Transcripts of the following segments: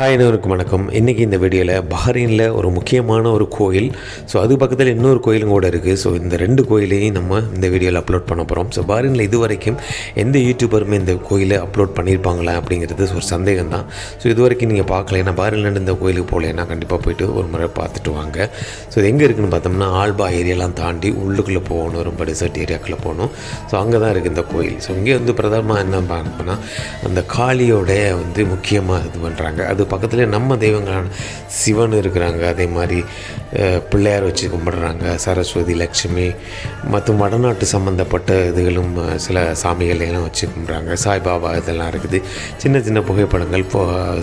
Hi அனைவருக்கும் வணக்கம். இன்றைக்கி இந்த வீடியோவில் பஹ்ரைனில் ஒரு முக்கியமான ஒரு கோயில். ஸோ அது பக்கத்தில் இன்னொரு கோயிலும் கூட இருக்குது ஸோ இந்த ரெண்டு கோயிலையும் நம்ம இந்த வீடியோவில் அப்லோட் பண்ண போகிறோம் ஸோ பஹ்ரைனில் இது வரைக்கும் எந்த யூடியூபருமே இந்த கோயிலை அப்லோட் பண்ணியிருப்பாங்களா அப்படிங்கிறது ஒரு சந்தேகம் தான். ஸோ இது வரைக்கும் நீங்கள் பார்க்கல. ஏன்னா பஹ்ரைன்லேருந்து இந்த கோயிலுக்கு போகலன்னா கண்டிப்பாக போயிட்டு ஒரு முறை பார்த்துட்டு வாங்க. ஸோ இது எங்கே இருக்குன்னு பார்த்தோம்னா ஆல்பா ஏரியாலாம் தாண்டி உள்ளுக்குள்ளே போகணும். ரொம்ப டெசர்ட் ஏரியாக்குள்ளே போகணும். ஸோ அங்கே தான் இருக்குது இந்த கோயில். ஸோ இங்கே வந்து பிரதமமாக என்ன பார்க்கணும்னா அந்த காளியோடைய வந்து முக்கியமாக இது பண்ணுறாங்க அது பக்கத்துலேயே நம்ம தெய்வங்களான சிவன் இருக்கிறாங்க. அதே மாதிரி பிள்ளையார் வச்சு கும்பிடுறாங்க. சரஸ்வதி லட்சுமி மற்றும் வடநாட்டு சம்மந்தப்பட்ட இதுகளும் சில சாமிகள் எல்லாம் வச்சு கும்பிட்றாங்க. சாய்பாபா இதெல்லாம் இருக்குது. சின்ன சின்ன புகைப்படங்கள் இப்போ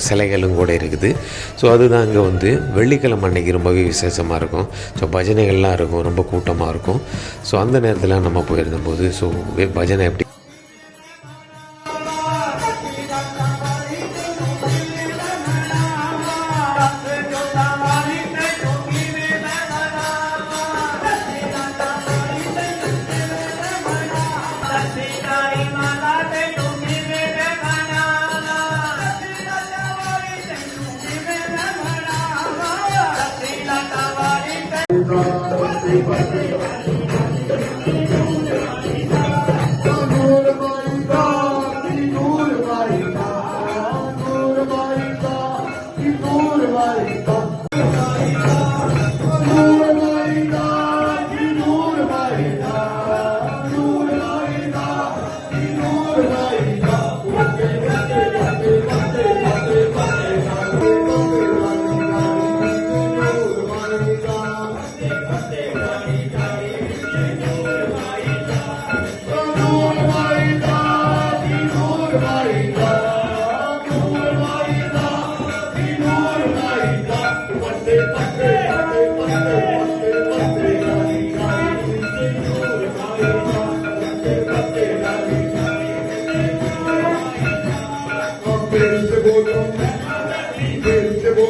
சிலைகளும் கூட இருக்குது. ஸோ அதுதான் இங்கே வந்து வெள்ளிக்கிழமை அன்னைக்கு ரொம்பவே விசேஷமாக இருக்கும். ஸோ பஜனைகள்லாம் இருக்கும். ரொம்ப கூட்டமாக இருக்கும். ஸோ அந்த நேரத்தில் நம்ம போயிருந்தபோது ஸோ பஜனை எப்படி Bye.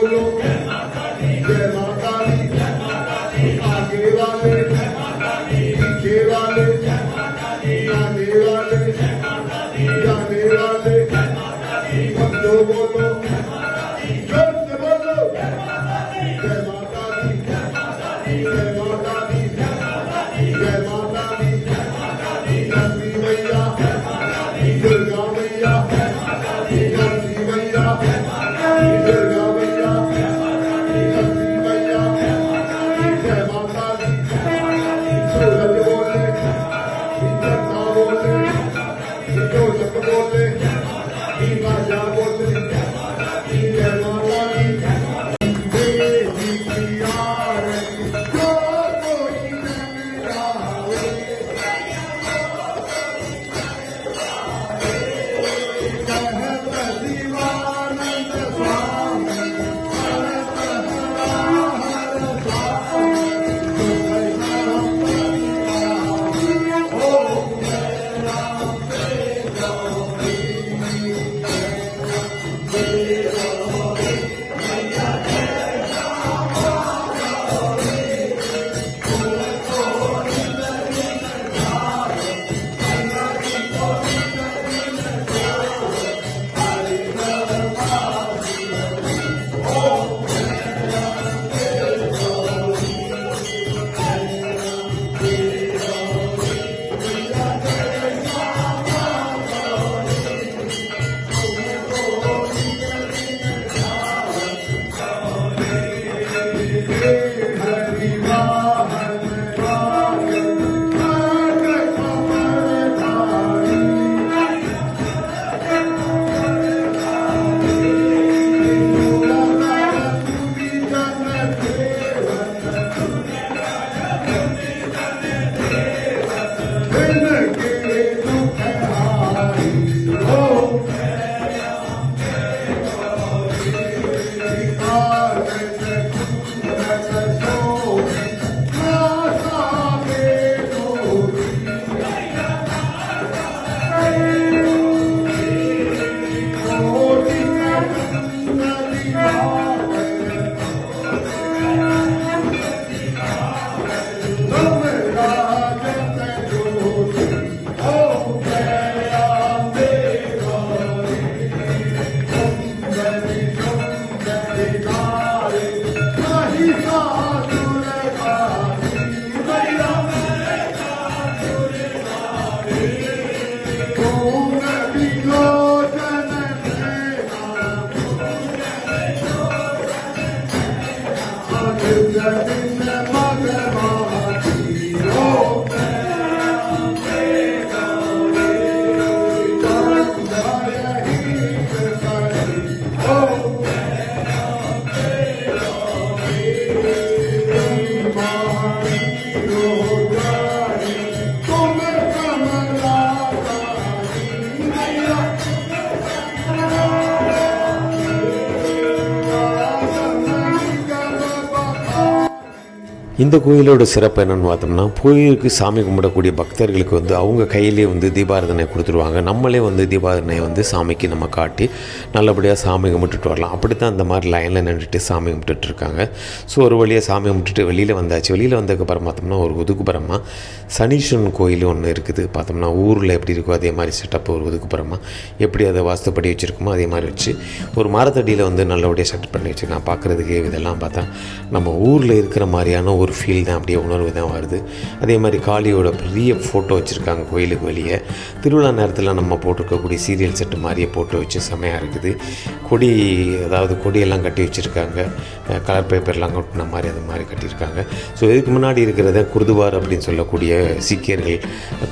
Lord. Hallelujah. இந்த கோயிலோட சிறப்பு என்னன்னு பார்த்தோம்னா கோயிலுக்கு சாமி கும்பிடக்கூடிய பக்தர்களுக்கு வந்து அவங்க கையிலே வந்து தீபாரதனை கொடுத்துருவாங்க. நம்மளே வந்து தீபாரதனை வந்து சாமிக்கு நம்ம காட்டி நல்லபடியாக சாமி கும்பிட்டுட்டு வரலாம். அப்படி தான் அந்த மாதிரி லைனில் நின்றுட்டு சாமி கும்பிட்டுட்டு இருக்காங்க. ஸோ ஒரு வழியாக சாமி கும்பிட்டுட்டு வெளியில் வந்தாச்சு. வெளியில் வந்ததுக்கப்புறம் பார்த்தோம்னா ஒரு ஒதுக்குப்புறமா சனீஸ்வரன் கோயில் ஒன்று இருக்குது. பார்த்தோம்னா ஊரில் எப்படி இருக்கோ அதே மாதிரி செட்டப் ஒரு ஒதுக்குப்புறமா எப்படி அதை வாஸ்துப்படி வச்சுருக்குமோ அதே மாதிரி வச்சு ஒரு மரத்தடியில் வந்து நல்லபடியாக செட்டப் பண்ணி வச்சுருக்கான் பார்க்குறதுக்கு இதெல்லாம் பார்த்தா நம்ம ஊரில் இருக்கிற மாதிரியான ஒரு ஒரு ஃபீல் தான் அப்படியே உணர்வு தான் வருது. அதே மாதிரி காளியோட பெரிய ஃபோட்டோ வச்சுருக்காங்க கோயிலுக்கு வெளியே. திருவிழா நேரத்தில் நம்ம போட்டிருக்கக்கூடிய சீரியல் செட்டு மாதிரியே போட்டு வச்சு செமையாக இருக்குது. கொடி அதாவது கொடியெல்லாம் கட்டி வச்சுருக்காங்க. கலர் பேப்பர்லாம் கொட்டின மாதிரி அது மாதிரி கட்டியிருக்காங்க. ஸோ இதுக்கு முன்னாடி இருக்கிறத குருதுவார் அப்படின்னு சொல்லக்கூடிய சீக்கியர்கள்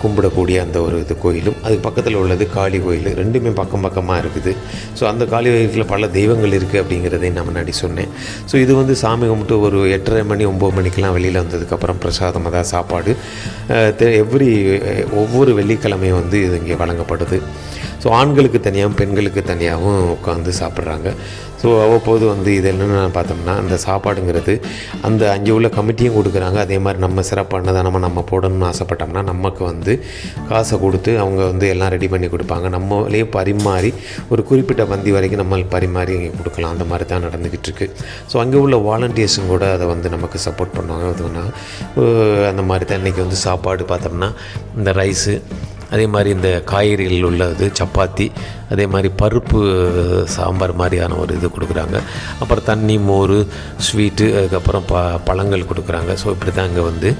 கும்பிடக்கூடிய அந்த ஒரு இது கோயிலும் அதுக்கு பக்கத்தில் உள்ளது காளி கோயில். ரெண்டுமே பக்கம் பக்கமாக இருக்குது. ஸோ அந்த காளி கோயிலில் பல தெய்வங்கள் இருக்குது அப்படிங்கிறதையும் நான் முன்னாடி சொன்னேன். ஸோ இது வந்து சாமி கும்பிட்டு ஒரு எட்டரை மணி ஒம்பது எல்லாம் வெளியில் வந்ததுக்கப்புறம் பிரசாதம் அதாவது சாப்பாடு எவ்ரி ஒவ்வொரு வெள்ளிக்கிழமையும் வந்து இது இங்கே வழங்கப்படுது. ஸோ ஆண்களுக்கு தனியாகவும் பெண்களுக்கு தனியாகவும் உட்காந்து சாப்பிட்றாங்க. ஸோ அவ்வப்போது வந்து இது என்னென்னு பார்த்தோம்னா அந்த சாப்பாடுங்கிறது அந்த அஞ்சு உள்ள கமிட்டியும் கொடுக்குறாங்க. அதே மாதிரி நம்ம சிறப்பானதை நம்ம நம்ம போடணும்னு ஆசைப்பட்டோம்னா நமக்கு வந்து காசை கொடுத்து அவங்க வந்து எல்லாம் ரெடி பண்ணி கொடுப்பாங்க. நம்மளே பரிமாறி ஒரு குறிப்பிட்ட பந்தி வரைக்கும் நம்ம பரிமாறி இங்கே கொடுக்கலாம். அந்த மாதிரி தான் நடந்துக்கிட்டு இருக்கு ஸோ அங்கே உள்ள வாலண்டியர்ஸும் கூட அதை வந்து நமக்கு சப்போர்ட் பண்ணுவாங்க. அதுனா அந்த மாதிரி தான். இன்றைக்கி வந்து சாப்பாடு பார்த்தோம்னா இந்த ரைஸு அதே மாதிரி இந்த காய்கறிகள் உள்ளது சப்பாத்தி அதே மாதிரி பருப்பு சாம்பார் மாதிரியான ஒரு இது கொடுக்குறாங்க. அப்புறம் தண்ணி மோர் ஸ்வீட்டு அதுக்கப்புறம் ப பழங்கள் கொடுக்குறாங்க. ஸோ இப்படி தான் இங்கே வந்து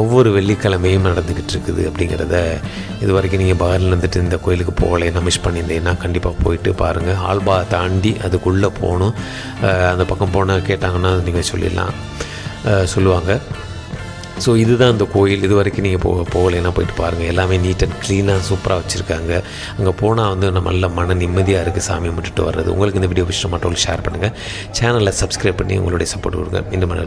ஒவ்வொரு வெள்ளிக்கிழமையும் நடந்துக்கிட்டு இருக்குது அப்படிங்கிறத இது வரைக்கும் நீங்கள் பகலில் இருந்துட்டு இந்த கோயிலுக்கு போகலைன்னா மிஸ் பண்ணியிருந்தீங்கன்னா கண்டிப்பாக போயிட்டு பாருங்கள் ஆல்பா தாண்டி அதுக்குள்ளே போகணும். அந்த பக்கம் போனால் கேட்டாங்கன்னா நீங்கள் சொல்லிடலாம். சொல்லுவாங்க. ஸோ இதுதான் அந்த கோயில். இது வரைக்கும் நீங்கள் போக போகலைன்னா போயிட்டு பாருங்கள் எல்லாமே நீட் அண்ட் க்ளீனாக சூப்பராக வச்சுருக்காங்க. அங்கே போனால் வந்து நல்ல மன நிம்மதியாக இருக்குது சாமி கும்பிட்டுட்டு வர்றது. உங்களுக்கு இந்த வீடியோ விஷயம் மட்டும் ஷேர் பண்ணுங்கள் சேனலை சப்ஸ்கிரைப் பண்ணி உங்களுடைய சப்போர்ட் கொடுங்க. இந்த மாதிரி